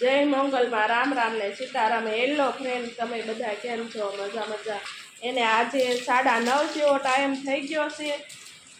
જય મંગલમાં, રામ રામ ને Sitaram, hello friend તમે બધા કેમ છો? મજા મજા. એને આજે સાડા નવ જેવો ટાઈમ થઈ ગયો છે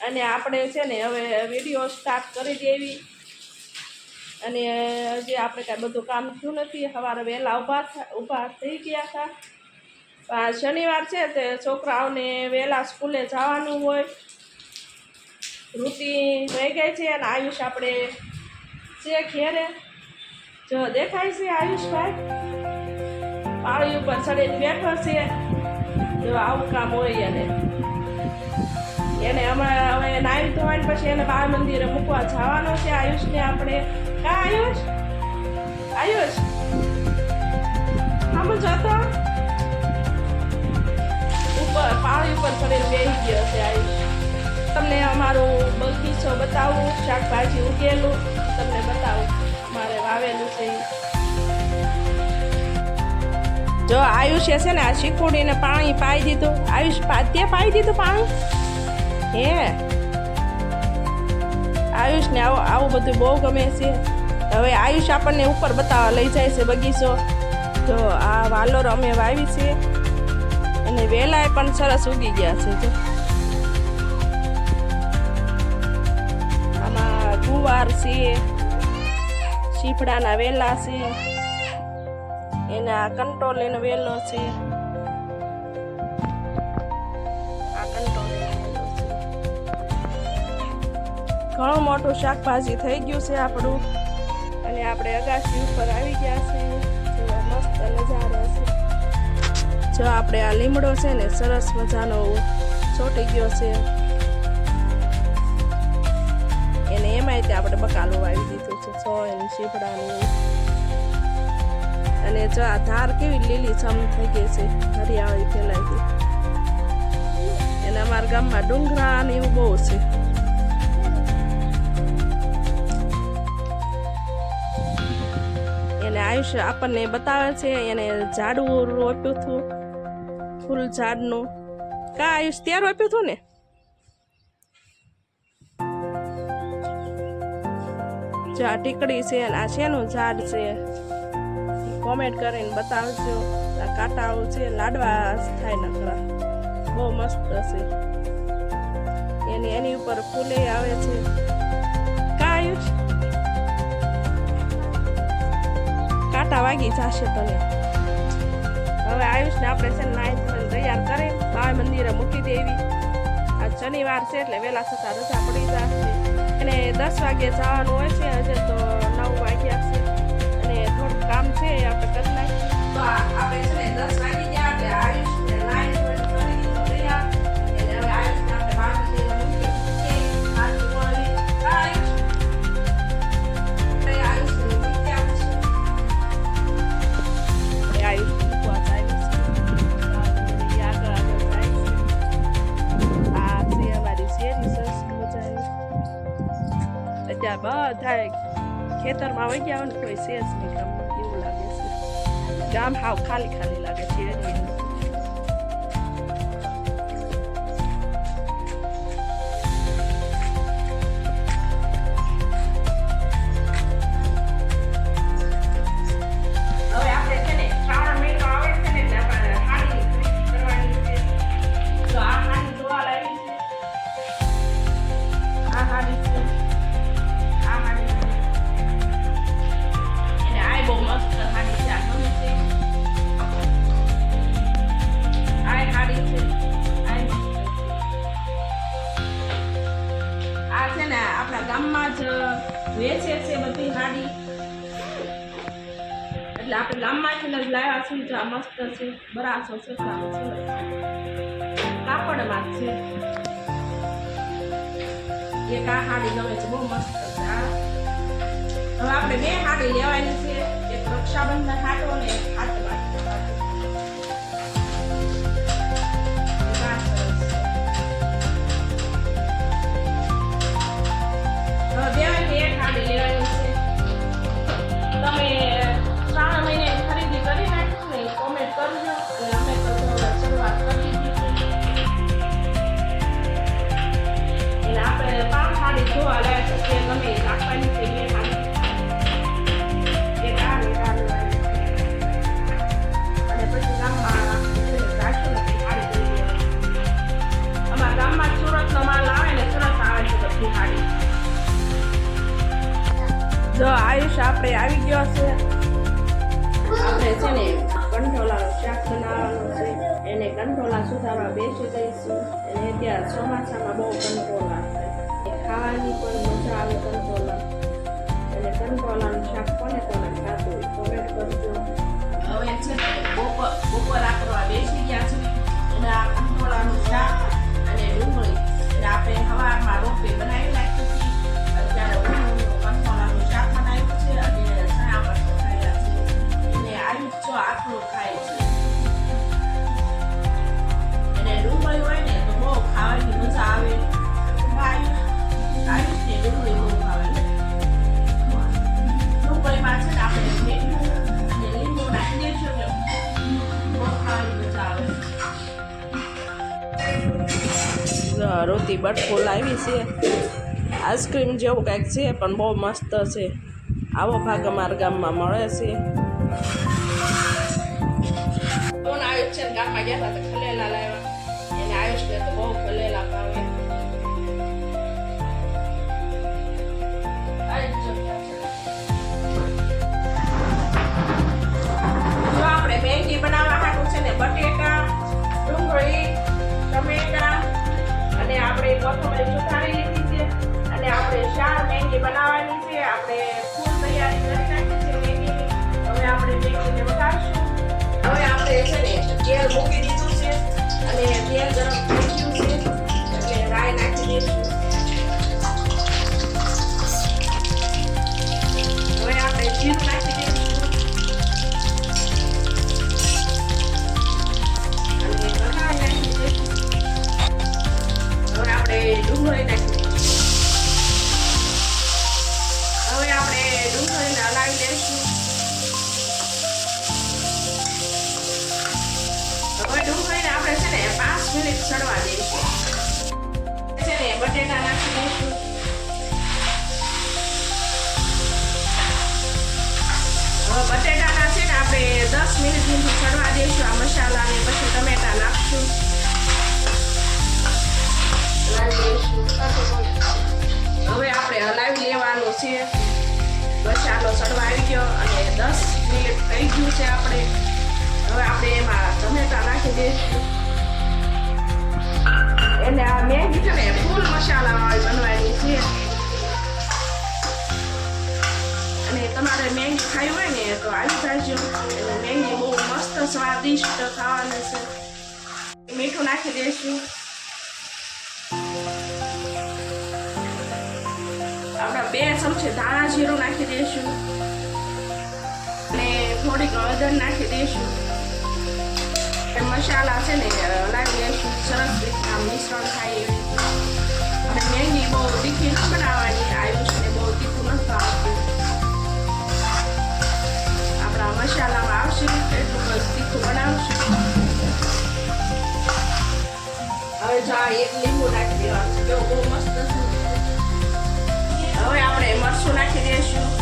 અને આપણે છે ને હવે વીડિયો સ્ટાર્ટ કરી દેવી. અને હજી આપણે કાંઈ બધું કામ થયું નથી. સવારે વહેલા ઊભા ઊભા થઈ ગયા હતા. શનિવાર છે તે છોકરાઓને વહેલા સ્કૂલે જવાનું હોય. રૂટીન રહી ગઈ છે અને આયુષ આપણે છે ઘેરે. જો દેખાય છે આયુષભાઈ પાળી ઉપર ચડીને બેઠો છે. જો આવું કામ હોય એને. એને હમણાં હવે નાઈ ધોવાની પછી એને બાળ મંદિરે મૂકવા જવાનો છે આયુષને આપણે. કા આયુષ? આયુષ? આમ જતો? ઉપર પાળી ઉપર ચડીને બેસી ગયો છે આયુષ. તમને અમારું બગીચો બતાવું, શાકભાજી ઉગેલું, તમને બતાવું. મારે વાવેલું છે. જો આયુષ્ય છે ને, આ શીખોડીને પાણી પાઈ દીધું. આયુષ તે પાઈ દીધું પાણી? હે? આયુષને આવું આવું બધું બહુ ગમે છે. હવે આયુષ આપણને ઉપર બતાવવા લઈ જાય છે બગીચો. તો આ વાલોર અમે વાવી છે. અને વેલાએ પણ સરસ ઉગી ગયા છે, જો. આમાં ગુવાર છે. શીફળાના વેલા છે. એના કંટ્રોલ કંટોલીનો વેલો છે. ઘણું મોટું શાકભાજી થઈ ગયું છે આપણું. અને આપણે અગાસી ઉપર આવી ગયા છે. જેવા મસ્ત નજારો છે. જો આપણે આ લીમડો છે ને સરસ મજાનો ચોટી ગયો છે. એને એમાંય તે આપણે બકાલો વાવી દીધું. સોય શીપડાનું અને જો આ ધાર કેવી લીલી છમ થઈ ગઈ છે, હરિયાળી ફેલાઈ ગઈ. અને અમારા ગામમાં ડુંગરા ને એવું બહુ છે. એને આયુષ્ય આપણને બતાવે છે, એને ઝાડવું રોપ્યું હતું, ફૂલ ઝાડનું. કા આયુષ ત્યાં રોપ્યું હતું ને? જો આ ટીકડી છે અને આ શેનું ઝાડ છે? કોમેન્ટ કરીને બતાવજો. આ કાંટાઓ છે, લાડવા થાય નકરા. બહુ મસ્ત છે. એની એની ઉપર ફૂલે આવે છે. કાયું કાંટા વાગી જશે તને. હવે આયુષને આપણે છે નાઈ તૈયાર કરી, બાય મંદિરે મૂકી દેવી. આ શનિવાર છે એટલે વહેલા થતા રજા પડી જશે. અને દસ વાગે જવાનું હોય છે, હજે તો નવ વાગ્યા છે. અને થોડું કામ છે આપણે અત્યારે બધા ખેતરમાં વહી ગયા હોય ને કોઈ શેષ નહીં ગામમાં એવું લાગે છે. ગામ હાવ ખાલી ખાલી લાગે છે આ મસ્ત છે, બરાસો છે. કાપડમાં છે. એક આ હાડી ગમે છે, બહુ મસ્ત છે હવે આપણે બે હાડી લેવાની છે, એક રક્ષાબંધન હાટો ને એક જો આલા જો આયુષ આપણે આવી ગયો છે. આપણે છે ને કંઠોલાનું શાક બનાવવાનું છે. એને કંઠોલા સુધારવા બેસી દઈશું અને ત્યાં ચોમાસામાં બહુ કંઠોલા છે. ખાવાની પણ મજા આવે કંઠોલા એટલે કંઠોલાનું શાક કોને કોને ખાતું કોમેન્ટ કરજો. હવે છે બપોર બપોર આ બેસી ગયા છે. અને આ કંઠોળાનું શાક અને ડુંગળી. એટલે આપણે સવારમાં રોપે બનાવી રોતી બટકો લાવી છે. આઈસ્ક્રીમ જેવું કંઈક છે, પણ બહુ મસ્ત છે. આવો ભાગ અમારા ગામમાં મળે છે. કોણ આવ્યું છે ગામમાં ગયા હતા આપણે છે ને તેલ મૂકી દીધું છે અને તેલ ગરમ થઈ ગયું છે, એટલે રાઈ નાખી દઈશું. બટેટા નાખી દઈશું હવે બટેટાના છે ને આપણે દસ મિનિટ સુધી ચડવા દઈશું આ મસાલાને, પછી ટમેટા નાખશું. હવે આપણે હલાવી લેવાનું છે. મસાલો ચડવા આવી ગયો અને દસ મિનિટ થઈ ગયું છે આપણે. હવે આપણે એમાં ટમેટા નાખી દઈશું. એટલે આ મેગી છે ને, ફૂલ મસાલાવાળી બનવાની છે. અને તમારે મેગી ખાઈ હોય ને, તો આવી જાજો. એટલે મેગી બહુ મસ્ત સ્વાદિષ્ટ ખાવાનું છે. મીઠું નાખી દઈશું આપણા બે ચમચી ધાણા જીરું નાખી દઈશું અને થોડીક હળદર નાખી દઈશું એ મસાલા છે ને હલાવી લઈશું સરસ રીતના મિશ્રણ થાય એવી અને મેગી બહુ તીખી ન બનાવવાની આયુષને બહુ તીખું નથી આવતું આપણા મસાલામાં આવશે એટલું બસ હવે જો એક લીંબુ નાખી દેવાનું હવે આપણે મરચું નાખી દઈશું.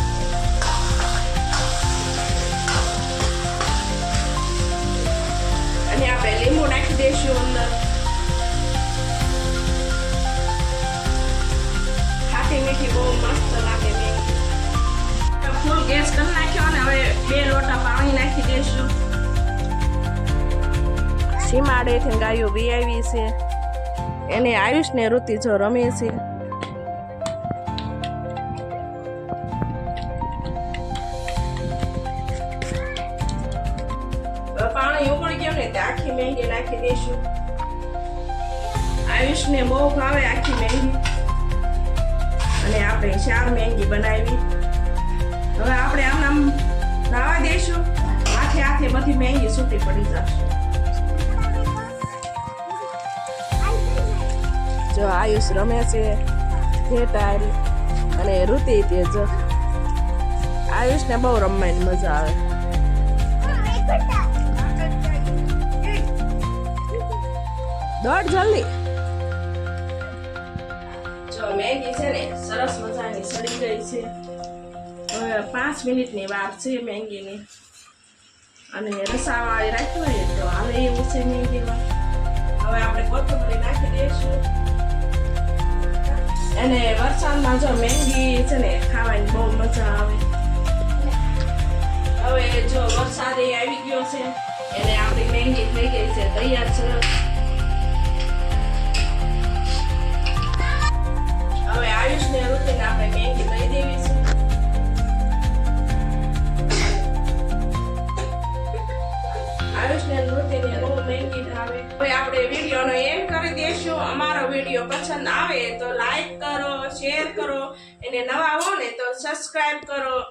સીમાડેથી ગાયો બી આવી છે. એને આયુષ ને ઋતિ જો રમે છે. પાણી ઉકળી ગયું ને આખી મહેંદી નાખી દઈશું. આયુષને બહુ ભાવે આખી મહેંદી. અને આપણે ચાર મહેંદી બનાવી. હવે આપણે આમ રાવા દઈશું. હાથે હાથે બધી મહેંદી છૂટી પડી જશે. જો આયુષ રમે છે ઘેટારી અને ઋતિ તે જો. આયુષને બહુ રમવાની મજા આવે. દોડ જલ્દી. જો મેગી છે ને, સરસ મજાની સડી ગઈ છે. હવે પાંચ મિનિટની વાર છે મેગીની. અને રસાવાળી રાખી હોય તો હાલે એવું છે મેગીમાં. હવે આપણે કોથમરી નાખી દઈશું. અને વરસાદમાં જો મેંગી છે ને ખાવાની બહુ મજા આવે. હવે જો વરસાદ આવી ગયો છે એટલે આપણી મેંગી થઈ ગઈ છે, તૈયાર છે. આવે અને નવા હો ને તો સબસ્ક્રાઇબ કરો.